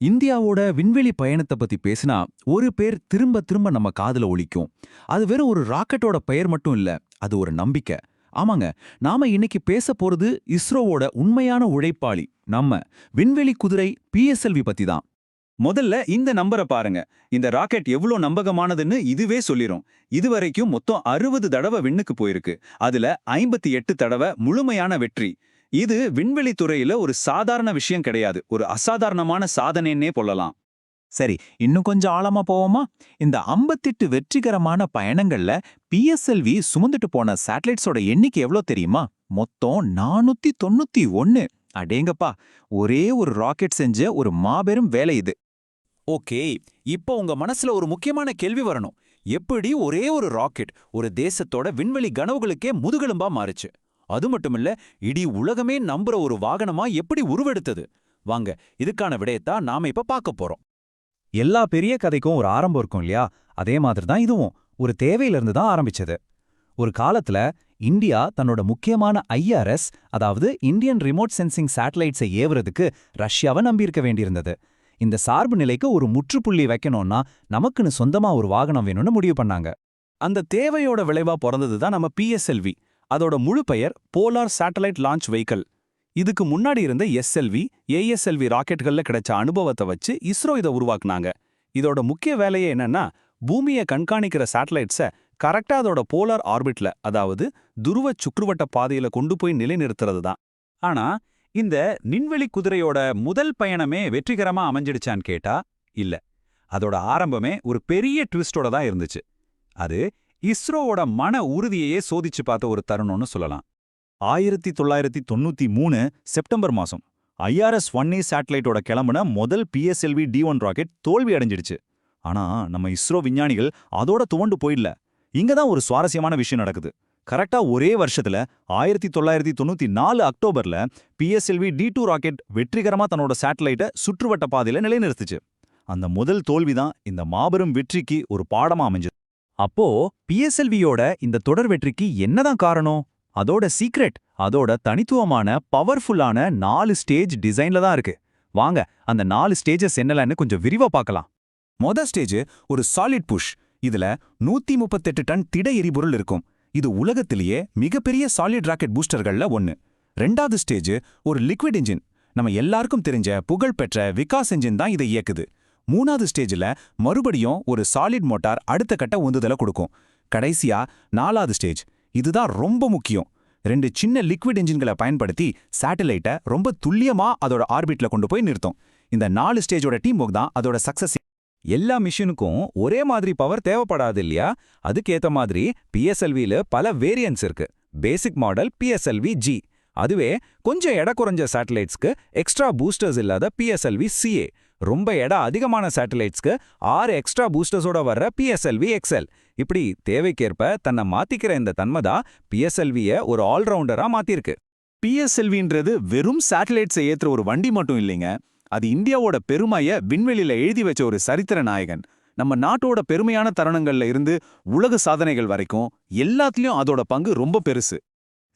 இந்தியாவோட விண்வெளி பயணத்தை பத்தி பேசினா ஒரு பேர் திரும்ப திரும்ப நம்ம காதுல ஒழிக்கும் அது வெறும் ஒரு ராக்கெட்டோட பெயர் மட்டும் இல்ல அது ஒரு நம்பிக்கை. ஆமாங்க நாம இன்னைக்கு பேச போறது இஸ்ரோவோட உண்மையான உழைப்பாளி நம்ம விண்வெளி குதிரை பிஎஸ்எல்வி பத்தி தான். முதல்ல இந்த நம்பரை பாருங்க. இந்த ராக்கெட் எவ்வளோ நம்பகமானதுன்னு இதுவே சொல்லிரும். இதுவரைக்கும் மொத்தம் அறுபது தடவை விண்ணுக்கு போயிருக்கு. அதுல ஐம்பத்தி எட்டு தடவை முழுமையான வெற்றி. இது விண்வெளி துறையில ஒரு சாதாரண விஷயம் கிடையாது. ஒரு அசாதாரணமான சாதனைன்னே சொல்லலாம் சரி இன்னும் கொஞ்சம் ஆழமா போவோமா? இந்த 58 வெற்றிகரமான பயணங்கள்ல பிஎஸ்எல்வி சுமந்துட்டு போன சேட்டலைட்ஸோட எண்ணிக்கை எவ்வளோ தெரியுமா? மொத்தம் நானூத்தி தொண்ணூத்தி ஒன்னு. அடேங்கப்பா ஒரே ஒரு ராக்கெட் செஞ்ச ஒரு மாபெரும் வேலை இது. ஓகே இப்போ உங்க மனசுல ஒரு முக்கியமான கேள்வி வரணும். எப்படி ஒரே ஒரு ராக்கெட் ஒரு தேசத்தோட விண்வெளி கனவுகளுக்கே முதுகெலும்பா மாறுச்சு? அது மட்டுமில்ல இடி உலகமே நம்புற ஒரு வாகனமா எப்படி உருவெடுத்தது? வாங்க இதுக்கான விடயத்தான் நாம இப்ப பார்க்க போறோம். எல்லா பெரிய கதைக்கும் ஒரு ஆரம்பம் இருக்கும் இல்லையா? அதே மாதிரி தான் இதுவும். ஒரு தேவையிலிருந்து தான் ஆரம்பிச்சது. ஒரு காலத்துல இந்தியா தன்னோட முக்கியமான ஐஆர்எஸ் அதாவது இந்தியன் ரிமோட் சென்சிங் சேட்டலைட்ஸை ஏவுறதுக்கு ரஷ்யாவை நம்பியிருக்க வேண்டியிருந்தது. இந்த சார்பு நிலைக்கு ஒரு முற்றுப்புள்ளி வைக்கணும்னா நமக்குன்னு சொந்தமா ஒரு வாகனம் வேணும்னு முடிவு பண்ணாங்க. அந்த தேவையோட விளைவா பிறந்தது தான் நம்ம பிஎஸ்எல்வி அதோட முழு பெயர் போலார் சேட்டலைட் லான்ச் வெஹிக்கல் இதுக்கு முன்னாடி இருந்த எஸ்எல்வி ஏஎஸ்எல்வி ராக்கெட்கள்ல கிடைச்ச அனுபவத்தை வச்சு இஸ்ரோ இதை உருவாக்குனாங்க. இதோட முக்கிய வேலையே என்னன்னா பூமியை கண்காணிக்கிற சேட்டலைட்ஸை கரெக்டா அதோட போலார் ஆர்பிட்ல அதாவது துருவ சுற்றுவட்ட பாதையில கொண்டு போய் நிலைநிறுத்துறது தான். ஆனா இந்த நின்வெளி குதிரையோட முதல் பயணமே வெற்றிகரமா அமைஞ்சிடுச்சான்னு கேட்டா இல்ல. அதோட ஆரம்பமே ஒரு பெரிய ட்விஸ்டோட தான் இருந்துச்சு. அது இஸ்ரோவோட மன உறுதியையே சோதிச்சு பார்த்த ஒரு தருணம்னு சொல்லலாம். ஆயிரத்தி தொள்ளாயிரத்தி தொண்ணூத்தி மூணு செப்டம்பர் மாசம் ஐஆர்எஸ் ஒன் ஏ சேட்டலைட்டோட கிளம்புன முதல் பிஎஸ்எல்வி டி ஒன் ராக்கெட் தோல்வி அடைஞ்சிடுச்சு. ஆனா நம்ம இஸ்ரோ விஞ்ஞானிகள் அதோட துவண்டு போயிடல. இங்க தான் ஒரு சுவாரஸ்யமான விஷயம் நடக்குது. கரெக்டா ஒரே வருஷத்துல ஆயிரத்தி தொள்ளாயிரத்தி தொண்ணூத்தி நாலு அக்டோபர்ல பிஎஸ்எல்வி டி டூ ராக்கெட் வெற்றிகரமா தன்னோட சேட்டலைட்டை சுற்றுவட்ட பாதையில நிலைநிறுத்துச்சு. அந்த முதல் தோல்விதான் இந்த மாபெரும் வெற்றிக்கு ஒரு பாடமா அமைஞ்சது. அப்போ பிஎஸ்எல்வியோட இந்த தொடர் வெற்றிக்கு என்னதான் காரணம்? அதோட சீக்ரெட் அதோட தனித்துவமான பவர்ஃபுல்லான நாலு ஸ்டேஜ் டிசைன்ல தான் இருக்கு. வாங்க அந்த நாலு ஸ்டேஜஸ் என்னலன்னு கொஞ்சம் விரிவா பார்க்கலாம். மொத ஸ்டேஜ் ஒரு சாலிட் புஷ் இதுல நூத்தி முப்பத்தெட்டு டன் திட எரிபொருள் இருக்கும். இது உலகத்திலேயே மிகப்பெரிய சாலிட் ராக்கெட் பூஸ்டர்கள்ல ஒன்னு ரெண்டாவது ஸ்டேஜ் ஒரு லிக்விட் இன்ஜின் நம்ம எல்லாருக்கும் தெரிஞ்ச புகழ்பெற்ற விகாஸ் இன்ஜின் தான் இதை இயக்குது. மூணாவது ஸ்டேஜ்ல மறுபடியும் ஒரு சாலிட் மோட்டார் அடுத்த கட்ட உந்துதலை கொடுக்கும். கடைசியா நாலாவது ஸ்டேஜ். இதுதான் ரொம்ப முக்கியம். ரெண்டு சின்ன லிக்விட் இன்ஜின்களை பயன்படுத்தி சேட்டலைட்டை ரொம்ப துல்லியமா அதோட ஆர்பிட்ல கொண்டு போய் நிறுத்தும். இந்த நாலு ஸ்டேஜோட டீம் ஒர்க் தான் அதோட சக்சஸ் எல்லா மிஷினுக்கும் ஒரே மாதிரி பவர் தேவைப்படாது இல்லையா? அதுக்கேற்ற மாதிரி பிஎஸ்எல்வில பல வேரியன்ஸ் இருக்கு. பேசிக் மாடல் பிஎஸ்எல்வி ஜி அதுவே கொஞ்சம் எடை குறைஞ்ச சேட்டலைட்ஸ்க்கு எக்ஸ்ட்ரா பூஸ்டர்ஸ் இல்லாத பிஎஸ்எல்வி சிஏ ரொம்ப எடை அதிகமான சேட்டலைட்ஸ்க்கு ஆறு எக்ஸ்ட்ரா பூஸ்டர்ஸோட வர்ற பிஎஸ்எல்வி எக்ஸ்எல் இப்படி தேவைக்கேற்ப தன்னை மாத்திக்கிற இந்த தன்மை தான் பிஎஸ்எல்விய ஒரு ஆல்ரவுண்டரா மாத்திருக்கு. பிஎஸ்எல்வின்றது வெறும் சேட்டலைட்ஸை ஏத்துற ஒரு வண்டி மட்டும் இல்லைங்க. அது இந்தியாவோட பெருமைய விண்வெளியில் எழுதி வச்ச ஒரு சரித்திர நாயகன். நம்ம நாட்டோட பெருமையான தருணங்கள்ல இருந்து உலக சாதனைகள் வரைக்கும் எல்லாத்துலயும் அதோட பங்கு ரொம்ப பெருசு.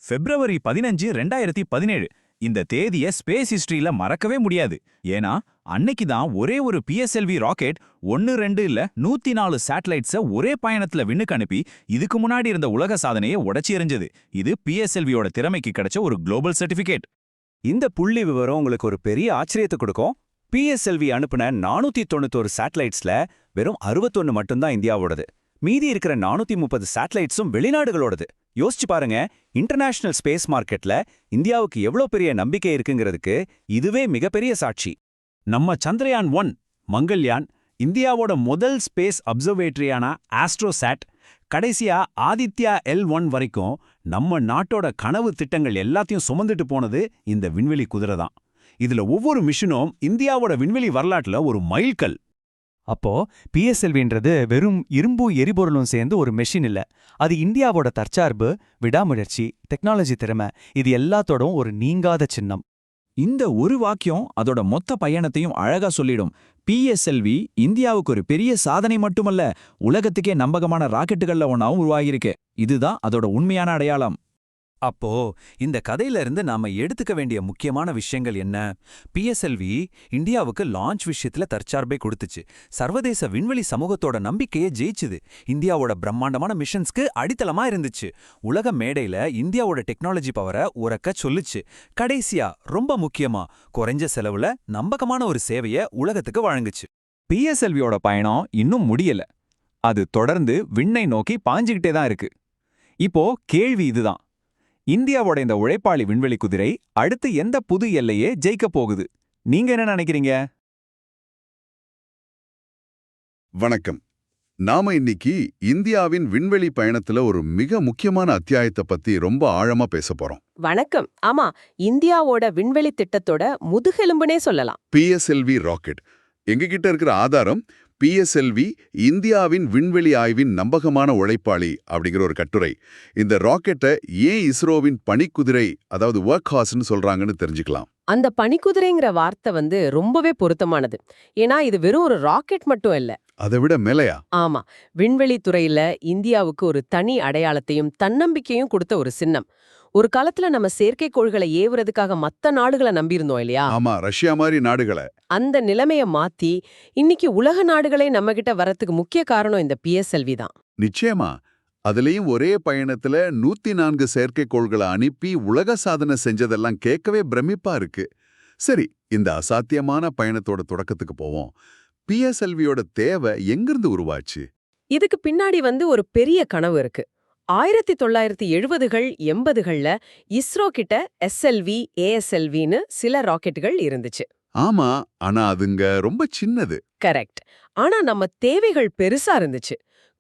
பிப்ரவரி பதினஞ்சு ரெண்டாயிரத்தி பதினேழு. இந்த தேதிய ஸ்பேஸ் ஹிஸ்டரியில மறக்கவே முடியாது. ஏன்னா அன்னைக்கு தான் ஒரே ஒரு பிஎஸ்எல்வி ராக்கெட் ஒன்னு ரெண்டு இல்ல நூத்தி நாலு சேட்டலைட்ஸ ஒரே பயணத்துல விண்ணுக்கு அனுப்பி இதுக்கு முன்னாடி இருந்த உலக சாதனையை உடைச்சி எறிஞ்சது. இது பிஎஸ்எல்வியோட திறமைக்கு கிடைச்ச ஒரு குளோபல் சர்டிபிகேட் இந்த புள்ளி விவரம் உங்களுக்கு ஒரு பெரிய ஆச்சரியத்தை கொடுக்கும். பிஎஸ்எல்வி அனுப்பின நானூத்தி தொண்ணூத்தோரு சேட்டலைட்ஸ்ல வெறும் அறுபத்தொன்னு மட்டும்தான் இந்தியாவோடது. மீதி இருக்கிற நானூத்தி முப்பது சேட்டலைட்ஸும் வெளிநாடுகளோடது. யோசிச்சு பாருங்க இன்டர்நேஷனல் ஸ்பேஸ் மார்க்கெட்ல இந்தியாவுக்கு எவ்வளோ பெரிய நம்பிக்கை இருக்குங்கிறதுக்கு இதுவே மிகப்பெரிய சாட்சி. நம்ம சந்திரயான் ஒன் மங்கள்யான் இந்தியாவோட முதல் ஸ்பேஸ் அப்சர்வேட்டரியான ஆஸ்ட்ரோசாட் கடைசியா ஆதித்யா எல் ஒன் வரைக்கும் நம்ம நாட்டோட கனவு திட்டங்கள் எல்லாத்தையும் சுமந்துட்டு போனது இந்த விண்வெளி குதிரை தான் இதுல ஒவ்வொரு மிஷனும் இந்தியாவோட விண்வெளி வரலாற்றுல ஒரு மைல்கல். அப்போ பிஎஸ்எல்வின்றது வெறும் இரும்பும் எரிபொருளும் சேர்ந்து ஒரு மெஷின் இல்ல. அது இந்தியாவோட தற்சார்பு விடாமுயற்சி டெக்னாலஜி திறமை இது எல்லாத்தோடும் ஒரு நீங்காத சின்னம். இந்த ஒரு வாக்கியம் அதோட மொத்த பயணத்தையும் அழகா சொல்லிடும். பிஎஸ்எல்வி இந்தியாவுக்கு ஒரு பெரிய சாதனை மட்டுமல்ல உலகத்துக்கே நம்பகமான ராக்கெட்டுகள்ல ஒன்றாவும் உருவாகியிருக்கு. இதுதான் அதோட உண்மையான அடையாளம். அப்போ இந்த கதையில இருந்து நாம எடுத்துக்க வேண்டிய முக்கியமான விஷயங்கள் என்ன? பிஎஸ்எல்வி இந்தியாவுக்கு லான்ச் விஷயத்துல தற்சார்பை கொடுத்துச்சு. சர்வதேச விண்வெளி சமூகத்தோட நம்பிக்கையை ஜெயிச்சுது. இந்தியாவோட பிரம்மாண்டமான மிஷன்ஸ்க்கு அடித்தளமா இருந்துச்சு. உலக மேடையில இந்தியாவோட டெக்னாலஜி பவரை உறக்க சொல்லுச்சு. கடைசியா ரொம்ப முக்கியமா குறைஞ்ச செலவுல நம்பகமான ஒரு சேவையை உலகத்துக்கு வழங்குச்சு. பிஎஸ்எல்வியோட பயணம் இன்னும் முடியல. அது தொடர்ந்து விண்ணை நோக்கி பாஞ்சுக்கிட்டே தான் இருக்கு. இப்போ கேள்வி இதுதான். இந்தியாவோட இந்த உழைப்பாளி விண்வெளி குதிரை அடுத்து எந்த புது எல்லையே ஜெயிக்கப் போகுது? நீங்க என்ன நினைக்கிறீங்க? வணக்கம். நாம இன்னைக்கு இந்தியாவின் விண்வெளி பயணத்துல ஒரு மிக முக்கியமான அத்தியாயத்தை பத்தி ரொம்ப ஆழமா பேச போறோம். வணக்கம். ஆமா இந்தியாவோட விண்வெளி திட்டத்தோட முதுகெலும்புனே சொல்லலாம். PSLV rocket. எங்ககிட்ட இருக்கிற ஆதாரம் பிஎஸ்எல்வி இந்தியாவின் விண்வெளி ஆய்வின் நம்பகமான உழைப்பாளி அப்படிங்கிற ஒரு கட்டுரை. இந்த ராக்கெட்டை ஏன் இஸ்ரோவின் பனிக்குதிரை அதாவது ஒர்க் ஹார்ஸ்னு சொல்றாங்கன்னு தெரிஞ்சுக்கலாம். அந்த பனிக்குதிரைங்கிற வார்த்தை வந்து ரொம்பவே பொருத்தமானது. ஏன்னா இது வெறும் ஒரு ராக்கெட் மட்டும் இல்ல. அதை விட மேலையா? ஆமா. விண்வெளி துறையில இந்தியாவுக்கு ஒரு தனி அடையாளத்தையும் தன்னம்பிக்கையும் கொடுத்த ஒரு சின்னம். ஒரு காலத்துல நம்ம செயற்கைக்கோள்களை ஏவுறதுக்காக மத்த நாடுகளை நம்பியிருந்தோம் இல்லையா? ஆமா ரஷ்யா மாதிரி நாடுகளை. அந்த நிலைமைய மாத்தி இன்னைக்கு உலக நாடுகளே நம்ம கிட்ட வரத்துக்கு முக்கிய காரணம் இந்த பிஎஸ்எல்வி தான். நிச்சயமா. அதுலயும் ஒரே பயணத்துல நூத்தி நான்கு செயற்கைக்கோள்களை அனுப்பி உலக சாதனை செஞ்சதெல்லாம் கேட்கவே பிரமிப்பா இருக்கு. சரி இந்த அசாத்தியமான பயணத்தோட தொடக்கத்துக்கு போவோம். பிஎஸ்எல்வியோட தேவை எங்கிருந்து உருவாச்சு? இதுக்கு பின்னாடி வந்து ஒரு பெரிய கனவு இருக்கு. ஆயிரத்தி தொள்ளாயிரத்தி எழுபதுகள் எண்பதுகள்ல இஸ்ரோ கிட்ட எஸ்எல்வி ஏஎஸ்எல்வின்னு சில ராக்கெட்டுகள் இருந்துச்சு. ஆமா ஆனா அதுங்க ரொம்ப சின்னது. கரெக்ட். ஆனா நம்ம தேவைகள் பெருசா இருந்துச்சு.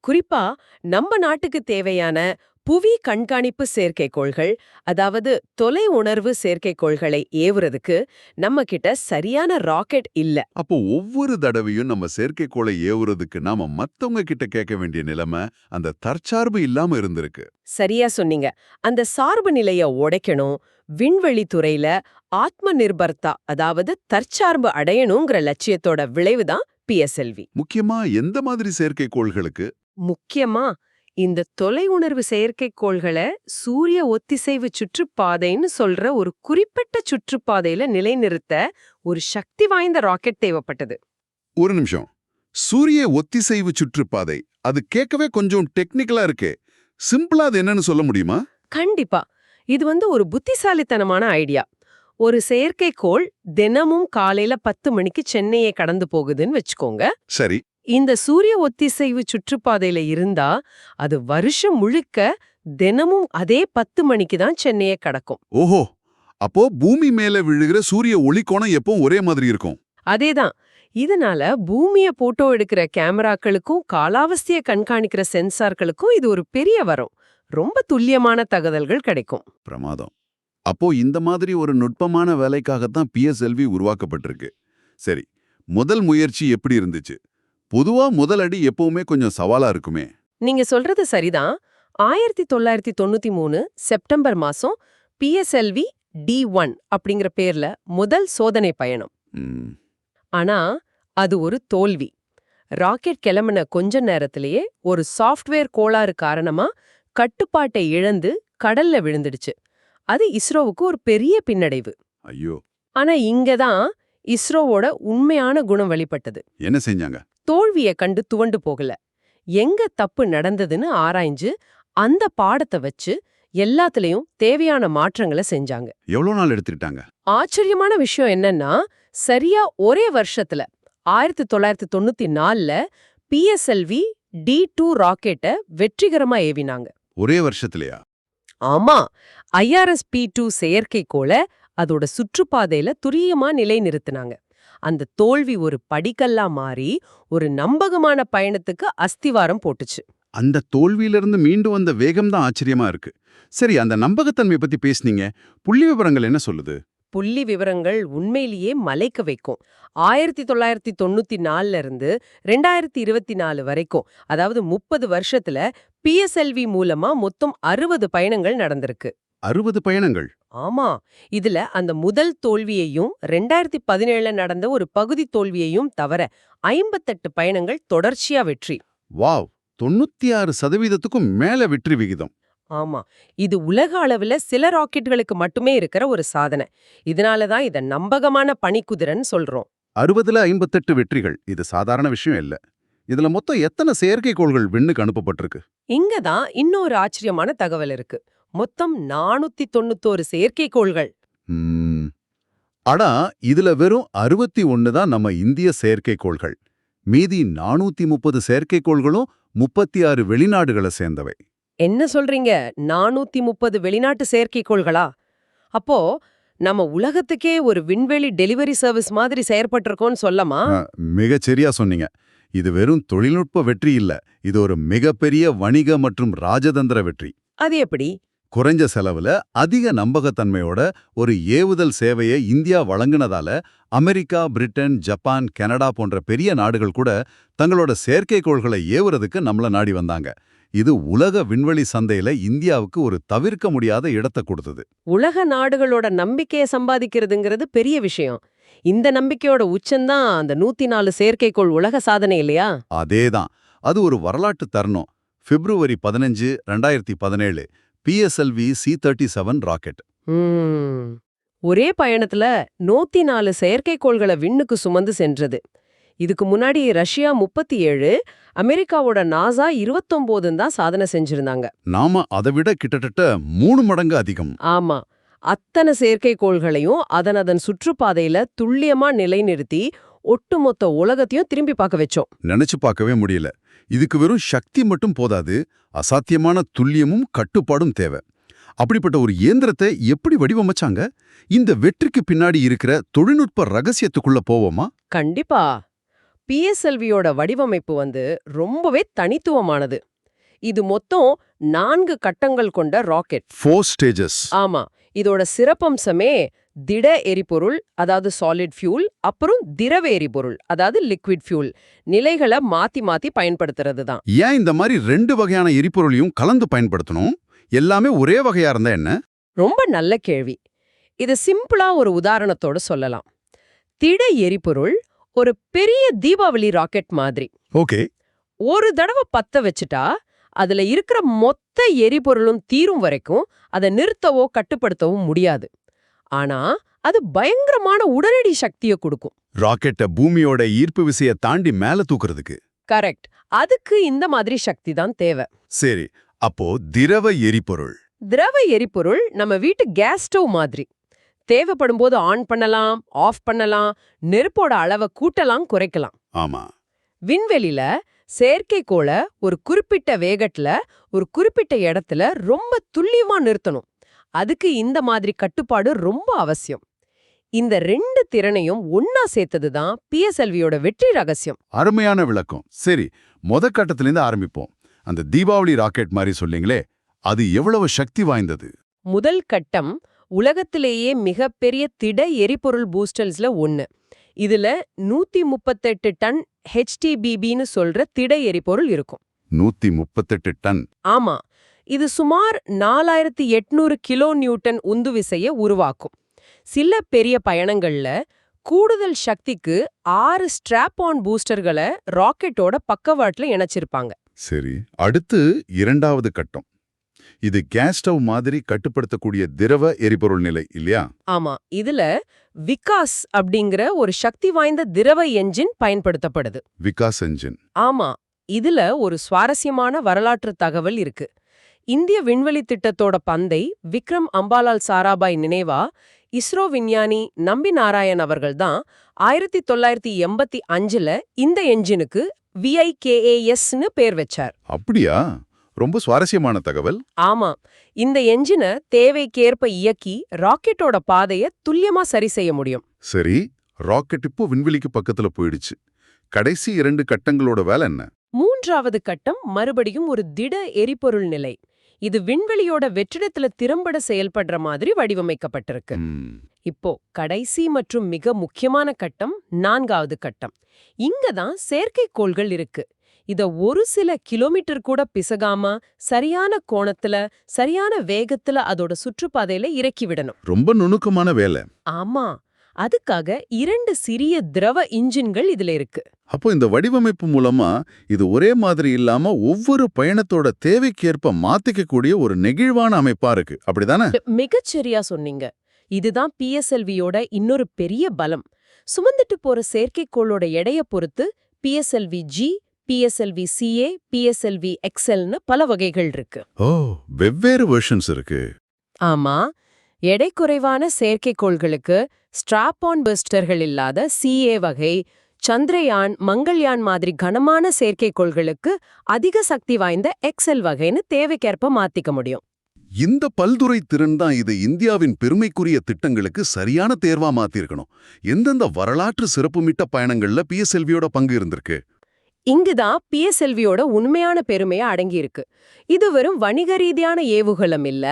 குறிப்பா நம்ம நாட்டுக்கு தேவையான புவி கண்காணிப்பு செயற்கைக்கோள்கள் அதாவது தொலை உணர்வு செயற்கைக்கோள்களை ஏவுறதுக்கு நம்ம கிட்ட சரியான ராக்கெட் இல்ல. அப்போ ஒவ்வொரு தடவையும் நம்ம செயற்கைக்கோளை ஏவுறதுக்கு நாம மத்தவங்க கிட்ட கேட்க வேண்டிய நிலைமை அந்த தற்சார்பு இல்லாம இருந்திருக்கு. சரியா சொன்னீங்க. அந்த சார்பு நிலைய உடைக்கணும் விண்வெளி துறையில ஆத்ம நிர்பர்தா அதாவது தற்சார்பு அடையணுங்கிற லட்சியத்தோட விளைவுதான் பிஎஸ்எல்வி முக்கியமா எந்த மாதிரி செயற்கைக்கோள்களுக்கு? முக்கியமா இந்த தொலை உணர்வு செயற்கைக்கோள்களை சூரிய ஒத்திசைவு சுற்றுப்பாதைன்னு சொல்ற ஒரு குறிப்பிட்ட சுற்றுப்பாதையில நிலைநிறுத்த ஒரு சக்தி வாய்ந்த ராக்கெட் தேவைப்பட்டது. ஒரு நிமிஷம். சூரிய ஒத்திசைவு சுற்றுப்பாதை அது கேட்கவே கொஞ்சம் டெக்னிக்கலா இருக்கே. சிம்பிளா அது என்னன்னு சொல்ல முடியுமா? கண்டிப்பா. இது வந்து ஒரு புத்திசாலித்தனமான ஐடியா. ஒரு செயற்கைக்கோள் தினமும் காலையில பத்து மணிக்கு சென்னையை கடந்து போகுதுன்னு வச்சுக்கோங்க. சரி. இந்த சூரிய ஒத்திசைவு சுற்றுப்பாதையில இருந்தா அது வருஷம் முழுக்க தினமும் அதே பத்து மணிக்கு தான் சென்னையை கடக்கும். ஓஹோ! அப்போ பூமி மேல விழுகிற சூரிய ஒளிக்கோணம் எப்பவும் ஒரே மாதிரி இருக்கும். அதேதான் இதனால பூமிய போட்டோ எடுக்கிற கேமராக்களுக்கும் காலாவஸ்திய கண்காணிக்கிற சென்சார்களுக்கும் இது ஒரு பெரிய வரம். ரொம்ப துல்லியமான தகவல்கள் கிடைக்கும். பிரமாதம். அப்போ இந்த மாதிரி ஒரு நுட்பமான வேலைக்காகத்தான் பிஎஸ்எல்வி உருவாக்கப்பட்டிருக்கு. சரி முதல் முயற்சி எப்படி இருந்துச்சு? பொதுவா முதல் அடி எப்பவுமே கொஞ்சம் சவாலா இருக்குமே. நீங்க சொல்றது சரிதான். ஆயிரத்தி தொள்ளாயிரத்தி தொண்ணூத்தி மூணு செப்டம்பர் மாசம் பிஎஸ்எல்வி டி ஒன் அப்படிங்கிற பேர்ல முதல் சோதனை பயணம். ஆனா அது ஒரு தோல்வி. ராக்கெட் கிளம்பின கொஞ்ச நேரத்திலேயே ஒரு சாஃப்ட்வேர் கோளாறு காரணமா கட்டுப்பாட்டை இழந்து கடல்ல விழுந்துடுச்சு. அது இஸ்ரோவுக்கு ஒரு பெரிய பின்னடைவு. ஐயோ. ஆனா இங்க தான் இஸ்ரோவோட உண்மையான குணம் வெளிப்பட்டது. என்ன செஞ்சாங்க? தோல்விய கண்டு துவண்டு போகல. எங்க தப்பு நடந்ததுன்னு ஆராய்ஞ்சு அந்த பாடத்தை வச்சு எல்லாத்துலயும் தேவையான மாற்றங்களை செஞ்சாங்க. எவ்வளவு நாள் எடுத்துக்கிட்டாங்க? ஆச்சரியமான விஷயம் என்னன்னா சரியா ஒரே வருஷத்துல ஆயிரத்தி தொள்ளாயிரத்தி தொண்ணூத்தி நாலுல பிஎஸ்எல்வி டி டூ ராக்கெட்டை வெற்றிகரமா ஏவினாங்க. ஒரே வருஷத்துலயா? ஆமா ஐஆர்எஸ் பி டூ செயற்கைக்கோளை அதோட சுற்றுப்பாதையில துரியமா நிலைநிறுத்தினாங்க. அந்த தோல்வி ஒரு படிக்கல்லா மாறி ஒரு நம்பகமான பயணத்துக்கு அஸ்திவாரம் போட்டுச்சு. அந்த தோல்வியிலிருந்து மீண்டு வந்த வேகம் தான் ஆச்சரியமா இருக்கு. சரி அந்த நம்பகத்தன்மை பத்தி பேசுனீங்க. புள்ளி விவரங்கள் என்ன சொல்லுது? புள்ளி விவரங்கள் உண்மையிலேயே மலைக்க வைக்கும். ஆயிரத்தி தொள்ளாயிரத்தி தொண்ணூத்தி நாலுல இருந்து ரெண்டாயிரத்தி இருபத்தி நாலு வரைக்கும் அதாவது முப்பது வருஷத்துல பிஎஸ்எல்வி மூலமா மொத்தம் அறுபது பயணங்கள் நடந்திருக்கு. அறுபது பயணங்கள்? ஆமா. இதுல அந்த முதல் தோல்வியையும் ரெண்டாயிரத்தி பதினேழுல நடந்த ஒரு பகுதி தோல்வியையும் தவிர ஐம்பத்தெட்டு பயணங்கள் தொடர்ச்சியா வெற்றி. வாவ்! தொண்ணூத்தி ஆறு சதவீதத்துக்கும் மேல வெற்றி விகிதம். ஆமா. இது உலக அளவுல சில ராக்கெட்டுகளுக்கு மட்டுமே இருக்கிற ஒரு சாதனை. இதனால தான் இத நம்பகமான பனிக்குதிரைன்னு சொல்றோம். அறுபதுல ஐம்பத்தெட்டு வெற்றிகள். இது சாதாரண விஷயம் இல்ல. இதுல மொத்தம் எத்தனை செயற்கைக்கோள்கள் விண்ணுக்கு அனுப்பப்பட்டிருக்கு? இங்க தான் இன்னொரு ஆச்சரியமான தகவல் இருக்கு. மொத்தம் நானூத்தி தொண்ணூத்தோரு செயற்கைக்கோள்கள். ஆனா இதுல வெறும் அறுபத்தி ஒன்னு தான் நம்ம இந்திய செயற்கைக்கோள்கள். மீதி நானூத்தி முப்பது செயற்கைக்கோள்களும் முப்பத்தி ஆறு வெளிநாடுகளை சேர்ந்தவை. என்ன சொல்றீங்க? நானூத்தி முப்பது வெளிநாட்டு செயற்கைக்கோள்களா? அப்போ நம்ம உலகத்துக்கே ஒரு விண்வெளி டெலிவரி சர்வீஸ் மாதிரி செயற்பட்டிருக்கோம்னு சொல்லமா மிகச் சரியா சொன்னீங்க. இது வெறும் தொழில்நுட்ப வெற்றி இல்ல. இது ஒரு மிகப்பெரிய வணிக மற்றும் ராஜதந்திர வெற்றி. அது எப்படி? குறைஞ்ச செலவுல அதிக நம்பகத்தன்மையோட ஒரு ஏவுதல் சேவையை இந்தியா வழங்குனதால அமெரிக்கா பிரிட்டன் ஜப்பான் கனடா போன்ற பெரிய நாடுகள் கூட தங்களோட செயற்கைக்கோள்களை ஏவுறதுக்கு நம்மள நாடி வந்தாங்க. இது உலக விண்வெளி சந்தையில இந்தியாவுக்கு ஒரு தவிர்க்க முடியாத இடத்தை கொடுத்தது. உலக நாடுகளோட நம்பிக்கையை சம்பாதிக்கிறதுங்கிறது பெரிய விஷயம். இந்த நம்பிக்கையோட உச்சம்தான் அந்த நூத்தி நாலு செயற்கைக்கோள் உலக சாதனை இல்லையா? அதேதான். அது ஒரு வரலாற்று தருணம். பிப்ரவரி பதினஞ்சு ரெண்டாயிரத்தி பதினேழு. PSLV C thirty seven rocket. ஒரே பயணத்துல நூத்தி நாலு செயற்கைக்கோள்களை விண்ணுக்கு சுமந்து சென்றது. இதுக்கு முன்னாடி ரஷ்யா முப்பத்தி ஏழு அமெரிக்காவோட நாசா இருபத்தொம்போதுன்னு தான் சாதனை செஞ்சிருந்தாங்க. நாம அதை விட கிட்டத்தட்ட மூணு மடங்கு அதிகம். ஆமா. அத்தனை செயற்கைக்கோள்களையும் அதன் அதன் சுற்றுப்பாதையில துல்லியமா நிலைநிறுத்தி ஒட்டுமொத்த உலகத்தையும் திரும்பி பார்க்க வச்சோம். நினைச்சு பார்க்கவே முடியல. இதுக்கு வெறும் சக்தி மட்டும் போதாது அசாத்தியமான துல்லியமும் கட்டுப்பாடும் தேவை. அப்படிப்பட்ட ஒரு இயந்திரத்தை எப்படி வடிவமைச்சாங்க? இந்த வெற்றிக்கு பின்னாடி இருக்கிற தொழில்நுட்ப ரகசியத்துக்குள்ள போவோமா? கண்டிப்பா. பிஎஸ்எல்வியோட வடிவமைப்பு வந்து ரொம்பவே தனித்துவமானது. இது மொத்தம் நான்கு கட்டங்கள் கொண்ட ராக்கெட். ஃபோர் ஸ்டேஜஸ் ஆமா. இதோட சிறப்பம்சமே திட எரிபொருள் அதாவது சாலிட் ஃபியூல் அப்புறம் திரவ எரிபொருள் அதாவது லிக்விட் ஃபியூல் நிலைகளை மாத்தி மாத்தி பயன்படுத்துறது தான். ஏன் இந்த மாதிரி ரெண்டு வகையான எரிபொருளையும் கலந்து பயன்படுத்தணும்? எல்லாமே ஒரே வகையா இருந்தா என்ன? ரொம்ப நல்ல கேள்வி. இது சிம்பிளா ஒரு உதாரணத்தோட சொல்லலாம். திட எரிபொருள் ஒரு பெரிய தீபாவளி ராக்கெட் மாதிரி. ஓகே. ஒரு தடவை பத்த வச்சுட்டா அதுல இருக்கிற மொத்த எரிபொருளும் தீரும் வரைக்கும் அதை நிறுத்தவோ கட்டுப்படுத்தவோ முடியாது. ஆனா அது பயங்கரமான உடனடி சக்தியை கொடுக்கும். ராக்கெட்டை பூமியோட ஈர்ப்பு விசைய தாண்டி மேல தூக்குறதுக்கு. கரெக்ட். அதுக்கு இந்த மாதிரி சக்தி தான் தேவை. சரி அப்போ திரவ எரிபொருள். திரவ எரிபொருள் நம்ம வீட்டு கேஸ் ஸ்டவ் மாதிரி. தேவைப்படும் போது ஆன் பண்ணலாம் ஆஃப் பண்ணலாம் நெருப்போட அளவை கூட்டலாம் குறைக்கலாம். ஆமா. விண்வெளியில செயற்கைக்கோளை ஒரு குறிப்பிட்ட வேகத்துல ஒரு குறிப்பிட்ட இடத்துல ரொம்ப துல்லியமா நிறுத்தணும். அதுக்கு இந்த மாதிரி கட்டுப்பாடு ரொம்ப அவசியம். இந்த ரெண்டு திறனையும் ஒன்னா சேர்த்தது தான் பிஎஸ்எல்வியோட வெற்றி ரகசியம். அருமையான விளக்கம். சரி முத கட்டத்திலிருந்து ஆரம்பிப்போம். அந்த தீபாவளி ராக்கெட் மாதிரி சொல்லிங்களே அது எவ்வளவு சக்தி வாய்ந்தது? முதல் கட்டம் உலகத்திலேயே மிகப்பெரிய திட எரிபொருள் பூஸ்டல்ஸ்ல ஒன்னு இதுல நூத்தி முப்பத்தெட்டு டன் ஹெச்டிபிபின்னு சொல்ற திட எரிபொருள் இருக்கும். நூத்தி முப்பத்தெட்டு டன். ஆமா இது சுமார் நாலாயிரத்தி எட்நூறு கிலோ நியூட்டன் உந்து விசைய உருவாக்கும். சில பெரிய பயணங்கள்ல கூடுதல் சக்திக்கு ஆறு ஸ்ட்ராப் ஆன் பூஸ்டர்களை ராக்கெட்டோட பக்கவாட்டுல இணைச்சிருப்பாங்க. சரி அடுத்து இரண்டாவது கட்டம். இது கேஸ் ஸ்டவ் மாதிரி கட்டுப்படுத்தக்கூடிய திரவ எரிபொருள் நிலை இல்லையா? ஆமா இதுல விகாஸ் அப்படிங்கிற ஒரு சக்தி வாய்ந்த திரவ என்ஜின் பயன்படுத்தப்படுது. விகாஸ் என்ஜின் ஆமா இதுல ஒரு சுவாரஸ்யமான வரலாற்று தகவல் இருக்கு. இந்திய விண்வெளி திட்டத்தோட பந்தை விக்ரம் அம்பாலால் சாராபாய் நினைவா இஸ்ரோ விஞ்ஞானி நம்பி நாராயண் அவர்கள் தான் ஆயிரத்தி தொள்ளாயிரத்தி எண்பத்தி அஞ்சுல இந்த என்ஜினுக்கு விஐகேஏஎஸ்னு பேர் வச்சார். அப்படியா? ரொம்ப சுவாரஸ்யமான தகவல். ஆமா. இந்த என்ஜினை தேவைக்கேற்ப இயக்கி ராக்கெட்டோட பாதைய துல்லியமா சரி செய்ய முடியும். சரி ராக்கெட் இப்போ விண்வெளிக்கு பக்கத்துல போயிடுச்சு. கடைசி இரண்டு கட்டங்களோட வேலை என்ன? மூன்றாவது கட்டம் மறுபடியும் ஒரு திட எரிபொருள் நிலை. இது விண்வெளியோட வெற்றிடத்துல திறம்பட செயல்படுற மாதிரி வடிவமைக்கப்பட்டிருக்கு. இப்போ கடைசி மற்றும் மிக முக்கியமான கட்டம் நான்காவது கட்டம். இங்க தான் செயற்கைக்கோள்கள் இருக்கு. இத ஒரு சில கிலோமீட்டர் கூட பிசகாம சரியான கோணத்துல சரியான வேகத்துல அதோட சுற்றுப்பாதையில இறக்கி விடணும். ரொம்ப நுணுக்கமான வேலை. ஆமா. அதுக்காக இரண்டு சிறிய திரவ இன்ஜின்கள் இதுல இருக்கு. அப்போ இந்த வடிவமைப்பு மூலமா இது ஒரே மாதிரி இல்லாம ஒவ்வொரு பயணத்தோட தேவைக்கேற்ப மாத்திக்கக்கூடிய ஒரு நெகிழ்வான அமைப்பா இருக்கு. அப்படிதானே? மிகச்சரியா சொன்னீங்க. இதுதான் பிஎஸ்எல்வியோட இன்னொரு பெரிய பலம். சுமந்துட்டு போற செயற்கைக்கோளோட எடைய பொறுத்து PSLV G PSLV CA PSLV எக்ஸ்எல்னு பல வகைகள் இருக்கு. ஓ வெவ்வேறு வெர்ஷன்ஸ் இருக்கு. ஆமா. எடை குறைவான செயற்கைக்கோள்களுக்கு ஸ்ட்ராப் ஆன் பஸ்டர்கள் இல்லாத சிஏ வகை சந்திரயான் மங்கள்யான் மாதிரி கனமான செயற்கைக்கோள்களுக்கு அதிக சக்தி வாய்ந்த எக்ஸ்எல் வகைன்னு தேவைக்கேற்ப மாத்திக்க முடியும். இந்த பல்துறை திறன் தான் இது இந்தியாவின் பெருமைக்குரிய திட்டங்களுக்கு சரியான தேர்வா மாத்திருக்கணும். எந்தெந்த வரலாற்று சிறப்புமிட்ட பயணங்கள்ல பிஎஸ்எல்வியோட பங்கு இருந்திருக்கு? இங்குதான் பிஎஸ்எல்வியோட உண்மையான பெருமையா அடங்கியிருக்கு. இது வெறும் வணிக ரீதியான ஏவுகலம் இல்ல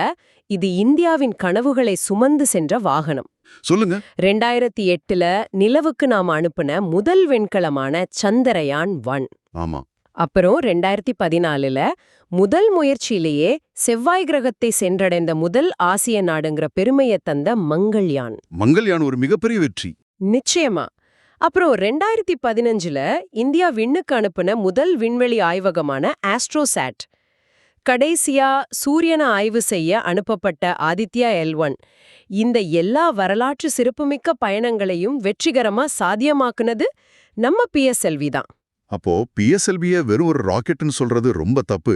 இது இந்தியாவின் கனவுகளை சுமந்து சென்ற வாகனம். சொல்லுங்க. ரெண்டாயிரத்தி எட்டுல நிலவுக்கு நாம அனுப்புன முதல் விண்கலமான சந்திரயான் ஒன். ஆமா. அப்புறம் ரெண்டாயிரத்தி பதினாலுல முதல் முயற்சியிலேயே செவ்வாய் கிரகத்தை சென்றடைந்த முதல் ஆசிய நாடுங்கிற பெருமையை தந்த மங்கள்யான். மங்கள்யான் ஒரு மிகப்பெரிய வெற்றி. நிச்சயமா. அப்புறம் ரெண்டாயிரத்தி பதினஞ்சுல இந்தியா விண்ணுக்கு அனுப்புன முதல் விண்வெளி ஆய்வகமான ஆஸ்ட்ரோசாட். கடைசியா சூரியனை ஆய்வு செய்ய அனுப்பப்பட்ட ஆதித்யா எல் ஒன். இந்த எல்லா வரலாற்று சிறப்புமிக்க பயணங்களையும் வெற்றிகரமா சாத்தியமாக்குனது நம்ம பிஎஸ்எல்வி தான். அப்போ பிஎஸ்எல்விய வெறும் ஒரு ராக்கெட்னு சொல்றது ரொம்ப தப்பு.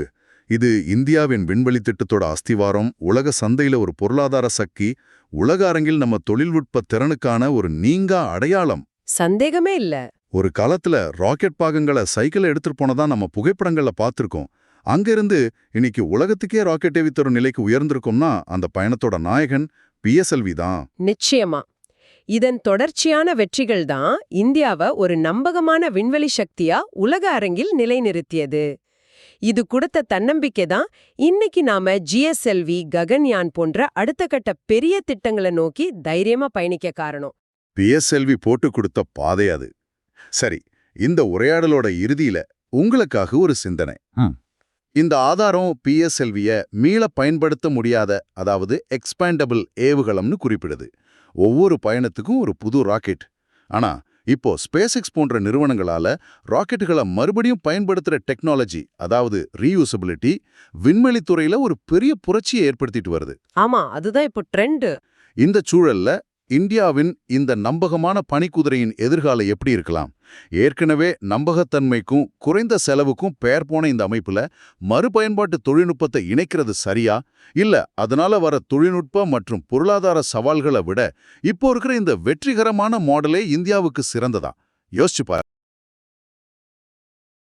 இது இந்தியாவின் விண்வெளி திட்டத்தோட அஸ்திவாரம் உலக சந்தையில ஒரு பொருளாதார சக்தி உலக அரங்கில் நம்ம தொழில்நுட்ப திறனுக்கான ஒரு நீங்கா அடையாளம். சந்தேகமே இல்ல. ஒரு காலத்துல ராக்கெட் பாகங்களை சைக்கிள் எடுத்துட்டு போனதா நம்ம புகைப்படங்கள்ல பார்த்திருக்கோம். அங்கிருந்து இன்னைக்கு உலகத்துக்கே ராக்கெட் ஏவி தரும் நிலைக்கு உயர்ந்திருக்கோம்னா அந்த பயணத்தோட நாயகன் பிஎஸ்எல்வி தான். நிச்சயமா. இதன் தொடர்ச்சியான வெற்றிகள் தான் இந்தியாவை ஒரு நம்பகமான விண்வெளி சக்தியா உலக அரங்கில் நிலைநிறுத்தியது. இது கொடுத்த தன்னம்பிக்கை தான் இன்னைக்கு நாம ஜிஎஸ்எல்வி ககன்யான் போன்ற அடுத்த கட்ட பெரிய திட்டங்களை நோக்கி தைரியமா பயணிக்க காரணம். பிஎஸ்எல்வி போட்டு கொடுத்த பாதை அது. சரி இந்த உரையாடலோட இறுதியில உங்களுக்காக ஒரு சிந்தனை. இந்த ஆதாரம் பிஎஸ்எல்விய மீள பயன்படுத்த முடியாத அதாவது எக்ஸ்பேண்டபிள் ஏவுகலம்னு குறிப்பிடுது. ஒவ்வொரு பயணத்துக்கும் ஒரு புது ராக்கெட். ஆனா இப்போ ஸ்பேஸ்எக்ஸ் போன்ற நிறுவனங்களால ராக்கெட்டுகளை மறுபடியும் பயன்படுத்துற டெக்னாலஜி அதாவது ரீயூசபிலிட்டி விண்வெளித்துறையில ஒரு பெரிய புரட்சியை ஏற்படுத்திட்டு வருது. ஆமா அதுதான் இப்போ ட்ரெண்ட் இந்த சூழல்ல இந்தியாவின் இந்த நம்பகமான பனிக்குதிரையின் எதிர்காலம் எப்படி இருக்கலாம்? ஏற்கனவே நம்பகத்தன்மைக்கும் குறைந்த செலவுக்கும் பெயர் போன இந்த அமைப்புல மறுபயன்பாட்டு தொழில்நுட்பத்தை இணைக்கிறது சரியா? இல்ல அதனால வர தொழில்நுட்ப மற்றும் பொருளாதார சவால்களை விட இப்போ இருக்கிற இந்த வெற்றிகரமான மாடலே இந்தியாவுக்கு சிறந்ததா? யோசிச்சு பாரு